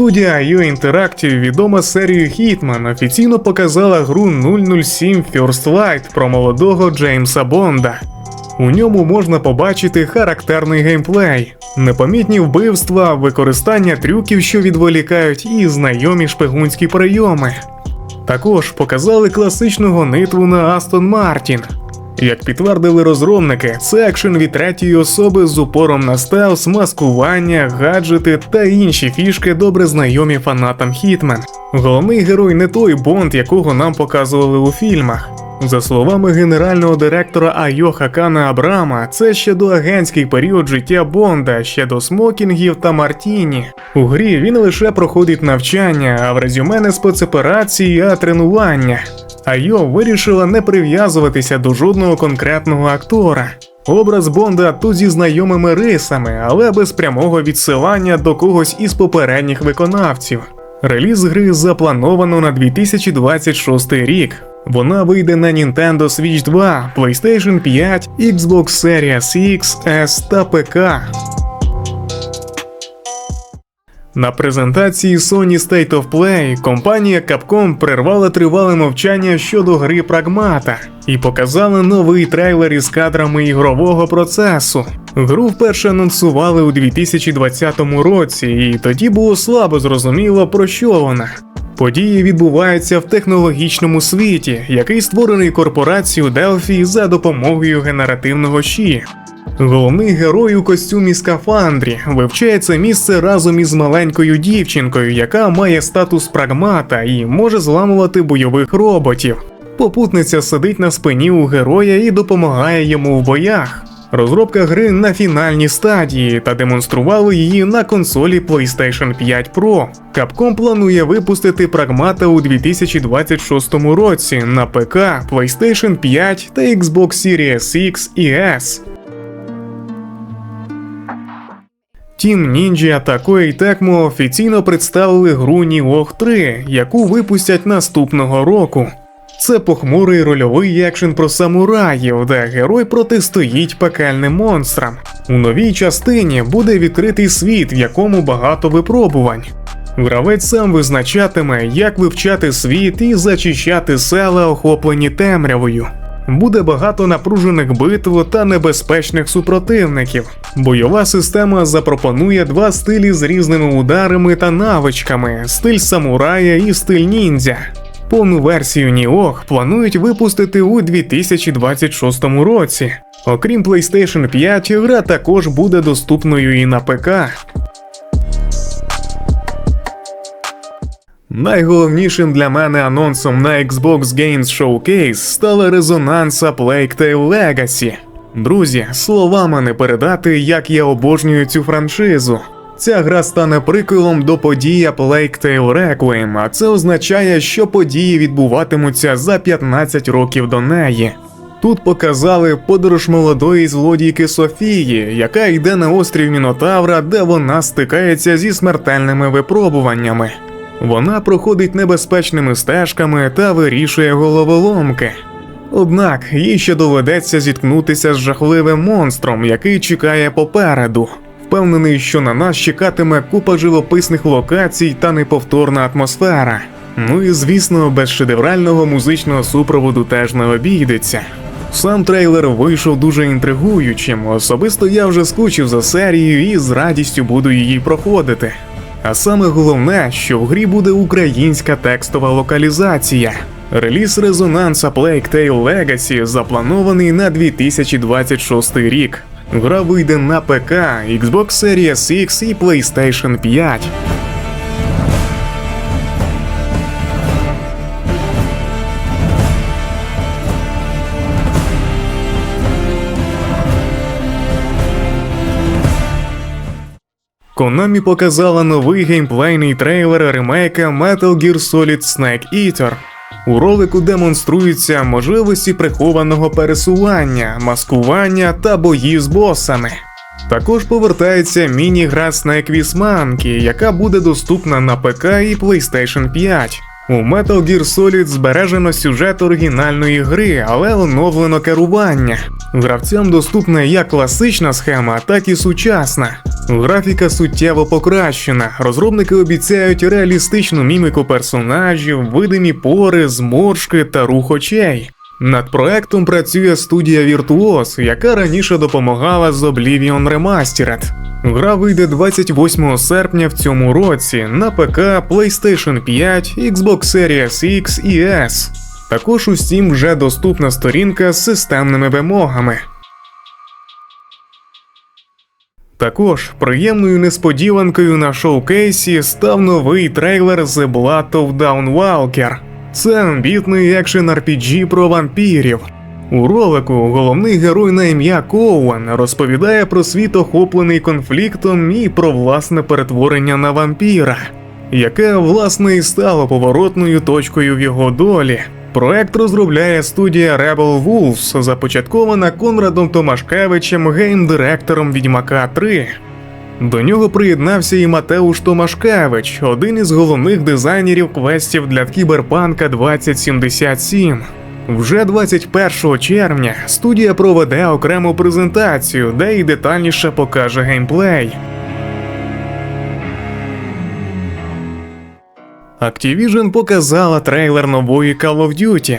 Студія IO Interactive, відома серією Hitman, офіційно показала гру 007 First Light про молодого Джеймса Бонда. У ньому можна побачити характерний геймплей, непомітні вбивства, використання трюків, що відволікають, і знайомі шпигунські прийоми. Також показали класичну гонитву на Астон Мартін. Як підтвердили розробники, це екшен від третьої особи з упором на стелс, маскування, гаджети та інші фішки, добре знайомі фанатам Хітмен. Головний герой не той Бонд, якого нам показували у фільмах. За словами генерального директора Айо Хакана Абрама, це ще до агентський період життя Бонда, ще до смокінгів та Мартіні. У грі він лише проходить навчання, а в резюме не спецоперації, а тренування. Айо вирішила не прив'язуватися до жодного конкретного актора. Образ Бонда тут зі знайомими рисами, але без прямого відсилання до когось із попередніх виконавців. Реліз гри заплановано на 2026 рік. Вона вийде на Nintendo Switch 2, PlayStation 5, Xbox Series X, S та ПК. На презентації Sony State of Play компанія Capcom прервала тривале мовчання щодо гри Прагмата і показала новий трейлер із кадрами ігрового процесу. Гру вперше анонсували у 2020 році, і тоді було слабо зрозуміло про що вона. Події відбуваються в технологічному світі, який створений корпорацією Delphi за допомогою генеративного щі. Головний герой у костюмі скафандрі вивчає це місце разом із маленькою дівчинкою, яка має статус прагмата і може зламувати бойових роботів. Попутниця сидить на спині у героя і допомагає йому в боях. Розробка гри на фінальній стадії та демонстрували її на консолі PlayStation 5 Pro. Capcom планує випустити прагмата у 2026 році на ПК, PlayStation 5 та Xbox Series X і S. Team Ninja та Koei офіційно представили гру Nioh 3, яку випустять наступного року. Це похмурий рольовий екшен про самураїв, де герой протистоїть пекельним монстрам. У новій частині буде відкритий світ, в якому багато випробувань. Гравець сам визначатиме, як вивчати світ і зачищати села, охоплені темрявою. Буде багато напружених битв та небезпечних супротивників. Бойова система запропонує два стилі з різними ударами та навичками: стиль самурая і стиль ніндзя. Повну версію Ніох планують випустити у 2026 році. Окрім PlayStation 5, гра також буде доступною і на ПК. Найголовнішим для мене анонсом на Xbox Games Showcase стала резонанса Plague Tale Legacy. Друзі, словами не передати, як я обожнюю цю франшизу. Ця гра стане приколом до події Plague Tale Requiem, а це означає, що події відбуватимуться за 15 років до неї. Тут показали подорож молодої злодійки Софії, яка йде на острів Мінотавра, де вона стикається зі смертельними випробуваннями. Вона проходить небезпечними стежками та вирішує головоломки. Однак їй ще доведеться зіткнутися з жахливим монстром, який чекає попереду. Впевнений, що на нас чекатиме купа живописних локацій та неповторна атмосфера. Ну і звісно, без шедеврального музичного супроводу теж не обійдеться. Сам трейлер вийшов дуже інтригуючим. Особисто я вже скучив за серією і з радістю буду її проходити. А саме головне, що в грі буде українська текстова локалізація. Реліз резонанса Plague Tale Legacy запланований на 2026 рік. Гра вийде на ПК, Xbox Series X і PlayStation 5. Konami показала новий геймплейний трейлер ремейка Metal Gear Solid Snake Eater. У ролику демонструються можливості прихованого пересування, маскування та бої з босами. Також повертається міні-гра Snake Monkey, яка буде доступна на ПК і PlayStation 5. У Metal Gear Solid збережено сюжет оригінальної гри, але оновлено керування. Гравцям доступна як класична схема, так і сучасна. Графіка суттєво покращена. Розробники обіцяють реалістичну міміку персонажів, видимі пори, зморшки та рух очей. Над проектом працює студія Virtuos, яка раніше допомагала з Oblivion Remastered. Гра вийде 28 серпня в цьому році на ПК, PlayStation 5, Xbox Series X і S. Також у Steam вже доступна сторінка з системними вимогами. Також приємною несподіванкою на шоукейсі став новий трейлер The Blood of Downwalker. Це амбітний екшен RPG про вампірів. У ролику головний герой на ім'я Коуан розповідає про світ, охоплений конфліктом і про власне перетворення на вампіра, яке власне і стало поворотною точкою в його долі. Проект розробляє студія Rebel Wolves, започаткована Конрадом Томашкевичем, гейм-директором Відьмака 3. До нього приєднався і Матеуш Томашкевич, один із головних дизайнерів квестів для Кіберпанка 2077. Вже 21 червня студія проведе окрему презентацію, де й детальніше покаже геймплей. Activision показала трейлер нової Call of Duty.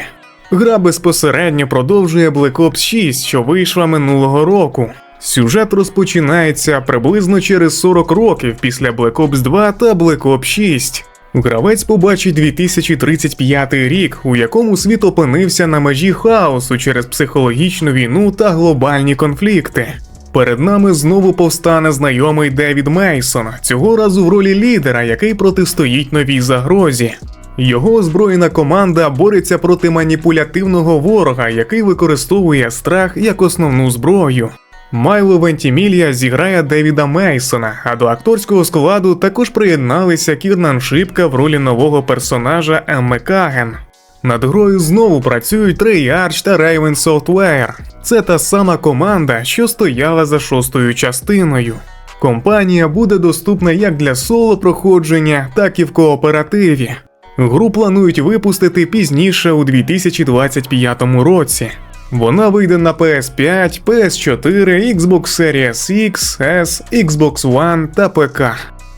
Гра безпосередньо продовжує Black Ops 6, що вийшла минулого року. Сюжет розпочинається приблизно через 40 років після Black Ops 2 та Black Ops 6. Гравець побачить 2035 рік, у якому світ опинився на межі хаосу через психологічну війну та глобальні конфлікти. Перед нами знову повстане знайомий Девід Мейсон, цього разу в ролі лідера, який протистоїть новій загрозі. Його озброєна команда бореться проти маніпулятивного ворога, який використовує страх як основну зброю. Майло Вентімілія зіграє Девіда Мейсона, а до акторського складу також приєдналися Кірнан Шипка в ролі нового персонажа Емми Каген. Над грою знову працюють Treyarch та Raven Software. Це та сама команда, що стояла за шостою частиною. Компанія буде доступна як для соло проходження, так і в кооперативі. Гру планують випустити пізніше у 2025 році. Вона вийде на PS5, PS4, Xbox Series X, S, Xbox One та ПК.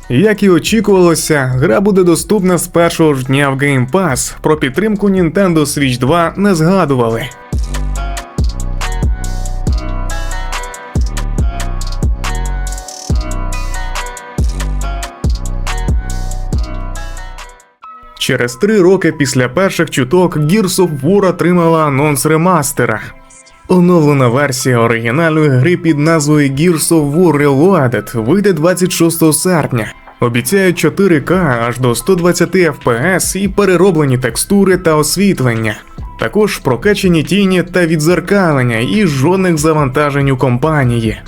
Як і очікувалося, гра буде доступна з першого ж дня в Game Pass. Про підтримку Nintendo Switch 2 не згадували. Через три роки після перших чуток Gears of War отримала анонс ремастера. Оновлена версія оригінальної гри під назвою Gears of War Reloaded вийде 26 серпня. Обіцяють 4К аж до 120 FPS і перероблені текстури та освітлення. Також прокачені тіні та відзеркалення і жодних завантажень у компанії.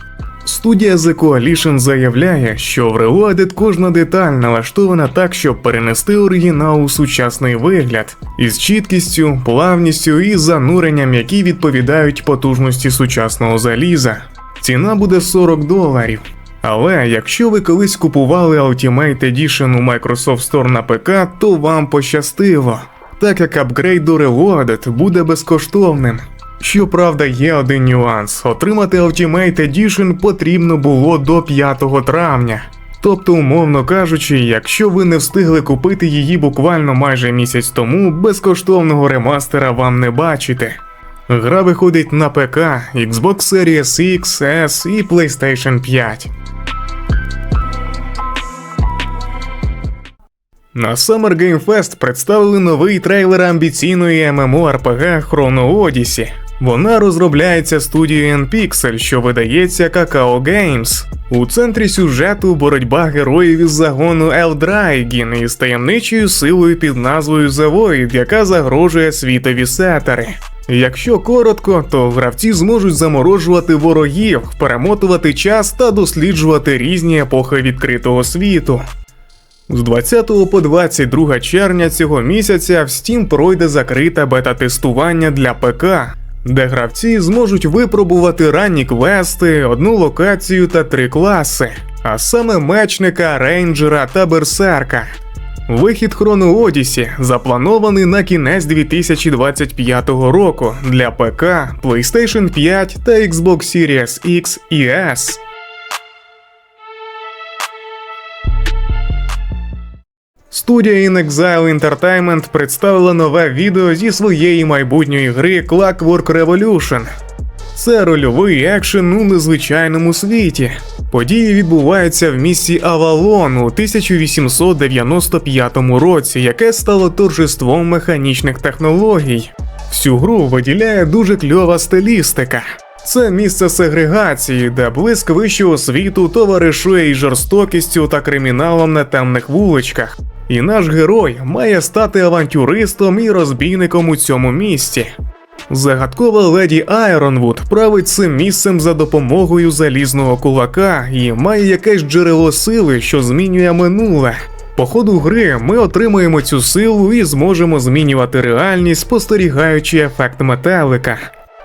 Студія The Coalition заявляє, що в Reloaded кожна деталь налаштована так, щоб перенести оригінал у сучасний вигляд із чіткістю, плавністю і зануренням, які відповідають потужності сучасного заліза. Ціна буде 40 доларів. Але якщо ви колись купували Ultimate Edition у Microsoft Store на ПК, то вам пощастило, так як апгрейд до Reloaded буде безкоштовним. Щоправда, є один нюанс: отримати Ultimate Edition потрібно було до 5 травня. Тобто, умовно кажучи, якщо ви не встигли купити її буквально майже місяць тому, безкоштовного ремастера вам не бачите. Гра виходить на ПК, Xbox Series X, S і PlayStation 5. На Summer Game Fest представили новий трейлер амбіційної MMORPG Chrono Odyssey. Вона розробляється студією NPixel, що видається Kakao Games. У центрі сюжету боротьба героїв із загону Елдрайгін із таємничою силою під назвою The Void, яка загрожує світові сетери. Якщо коротко, то гравці зможуть заморожувати ворогів, перемотувати час та досліджувати різні епохи відкритого світу. З 20 по 22 червня цього місяця в Steam пройде закрите бета-тестування для ПК, де гравці зможуть випробувати ранні квести, одну локацію та три класи, а саме мечника, рейнджера та берсерка. Вихід Хрону Одісі запланований на кінець 2025 року для ПК, PlayStation 5 та Xbox Series X і S. Студія In Exile Entertainment представила нове відео зі своєї майбутньої гри Clockwork Revolution. Це рольовий екшен у незвичайному світі. Події відбуваються в місті Авалон у 1895 році, яке стало торжеством механічних технологій. Всю гру виділяє дуже кльова стилістика. Це місце сегрегації, де блиск вищого світу товаришує із жорстокістю та криміналом на темних вуличках. І наш герой має стати авантюристом і розбійником у цьому місті. Загадкова леді Айронвуд править цим місцем за допомогою залізного кулака і має якесь джерело сили, що змінює минуле. По ходу гри ми отримуємо цю силу і зможемо змінювати реальність, спостерігаючи ефект метелика.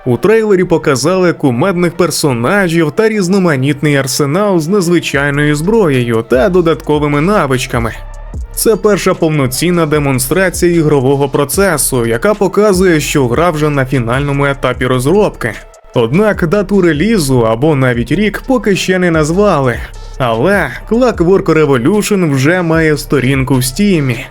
У трейлері показали кумедних персонажів та різноманітний арсенал з незвичайною зброєю та додатковими навичками. Це перша повноцінна демонстрація ігрового процесу, яка показує, що гра вже на фінальному етапі розробки. Однак дату релізу або навіть рік поки ще не назвали. Але Clockwork Revolution вже має сторінку в стімі.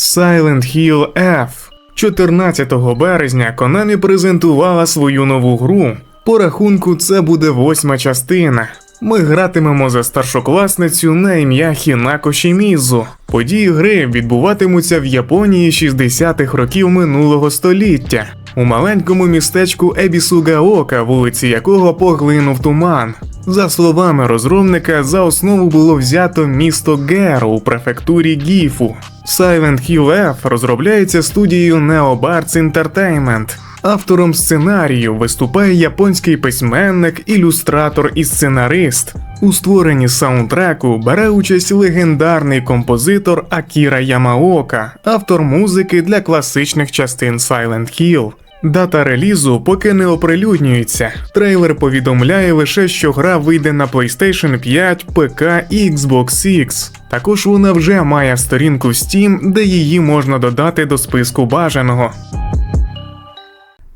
Silent Hill F 14 березня Konami презентувала свою нову гру. По рахунку, це буде восьма частина. Ми гратимемо за старшокласницю на ім'я Хінако Шімізу. Події гри відбуватимуться в Японії 60-х років минулого століття, у маленькому містечку Ебісугаока, вулиці якого поглинув туман. За словами розробника, за основу було взято місто Геро у префектурі Гіфу. Silent Hill F розробляється студією NeoBards Entertainment. Автором сценарію виступає японський письменник, ілюстратор і сценарист. У створенні саундтреку бере участь легендарний композитор Акіра Ямаока, автор музики для класичних частин Silent Hill. Дата релізу поки не оприлюднюється. Трейлер повідомляє лише, що гра вийде на PlayStation 5, ПК і Xbox X. Також вона вже має сторінку Steam, де її можна додати до списку бажаного.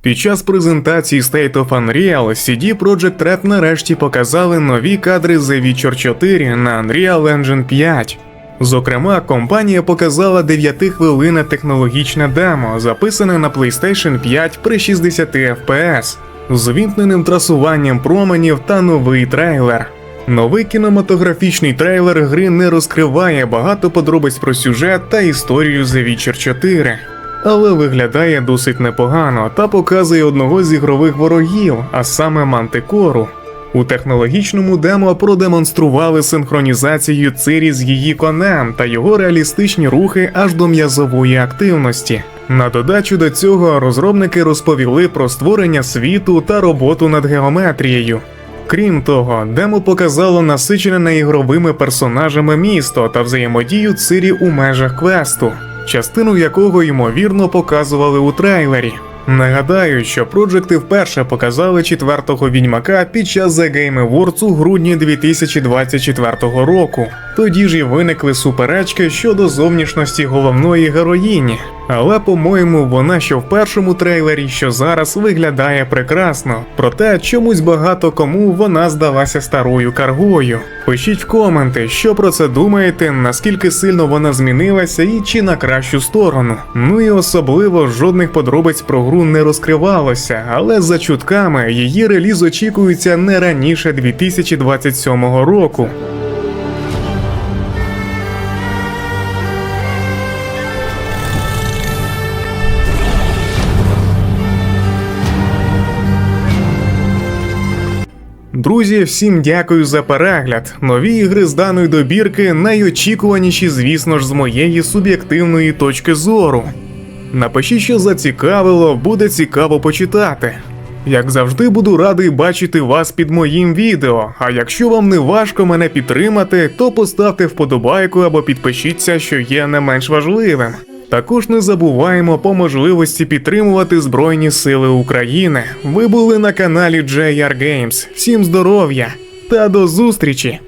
Під час презентації State of Unreal CD Projekt Red нарешті показали нові кадри The Witcher 4 на Unreal Engine 5. Зокрема, компанія показала 9-хвилинне технологічне демо, записане на PlayStation 5 при 60 FPS, з вімкненим трасуванням променів та новий трейлер. Новий кінематографічний трейлер гри не розкриває багато подробиць про сюжет та історію The Witcher 4 але виглядає досить непогано та показує одного з ігрових ворогів, а саме Мантикору. У технологічному демо продемонстрували синхронізацію Цирі з її конем та його реалістичні рухи аж до м'язової активності. На додачу до цього розробники розповіли про створення світу та роботу над геометрією. Крім того, демо показало насичене неігровими персонажами місто та взаємодію Цирі у межах квесту частину якого ймовірно показували у трейлері. Нагадаю, що проджекти вперше показали четвертого відьмака під час The Game Awards у грудні 2024 року. Тоді ж і виникли суперечки щодо зовнішності головної героїні. Але, по-моєму, вона що в першому трейлері, що зараз виглядає прекрасно. Проте чомусь багато кому вона здалася старою каргою. Пишіть в коменти, що про це думаєте, наскільки сильно вона змінилася і чи на кращу сторону. Ну і особливо жодних подробиць про гру не розкривалося, але за чутками її реліз очікується не раніше 2027 року. Друзі, всім дякую за перегляд. Нові ігри з даної добірки найочікуваніші, звісно ж, з моєї суб'єктивної точки зору. Напишіть, що зацікавило, буде цікаво почитати. Як завжди, буду радий бачити вас під моїм відео. А якщо вам не важко мене підтримати, то поставте вподобайку або підпишіться, що є не менш важливим. Також не забуваємо по можливості підтримувати Збройні Сили України. Ви були на каналі JR Games. Всім здоров'я та до зустрічі!